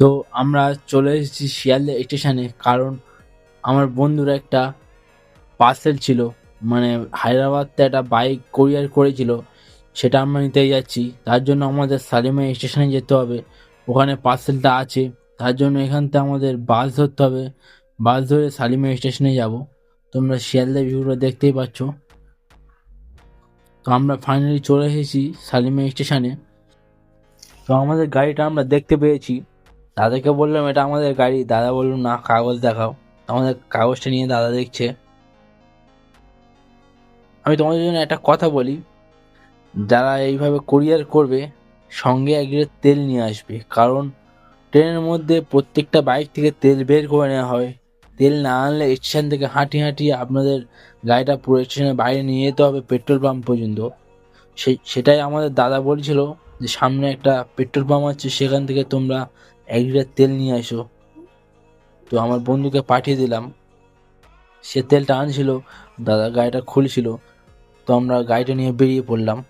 তো আমরা চলে এসেছি শিয়ালদা স্টেশনে, কারণ আমার বন্ধুর একটা পার্সেল ছিল মানে হায়দ্রাবাদ একটা বাইক কোরিয়ার করেছিল, সেটা আমরা নিতে যাচ্ছি। তার জন্য আমাদের সালিমা স্টেশনে যেতে হবে। ওখানে পার্সেলটা আছে, তার জন্য এখান থেকে আমাদের বাস ধরতে হবে। বাস ধরে সালিমা স্টেশনে যাব। তোমরা শিয়ালদা ভিউটা দেখতেই পাচ্ছ। তো আমরা ফাইনালি চলে এসেছি সালিমা স্টেশনে। তো আমাদের গাড়িটা আমরা দেখতে পেয়েছি। দাদাকে বললাম, এটা আমাদের গাড়ি। দাদা বলল, না, কাগজ দেখাও। আমাদের কাগজটা নিয়ে দাদা দেখছে। আমি তোমাদের জন্য একটা কথা বলি। যারা এইভাবে কুরিয়ার করবে, সঙ্গে এক তেল নিয়ে আসবে। কারণ ট্রেনের মধ্যে প্রত্যেকটা বাইক থেকে তেল বের করে নেওয়া হয়। তেল না আনলে স্টেশন থেকে হাঁটি হাঁটিয়ে আপনাদের গাড়িটা পুরো স্টেশনের বাইরে নিয়ে যেতে হবে পেট্রোল পাম্প পর্যন্ত। সেটাই আমাদের দাদা বলছিল যে, সামনে একটা পেট্রোল পাম্প আছে, সেখান থেকে তোমরা এক লিটার তেল নিয়ে আসো। তো আমার বন্ধুকে পাঠিয়ে দিলাম। সে তেলটা আনছিল, দাদা গাড়িটা খুলছিল। তো আমরা গাড়িটা নিয়ে বেরিয়ে পড়লাম।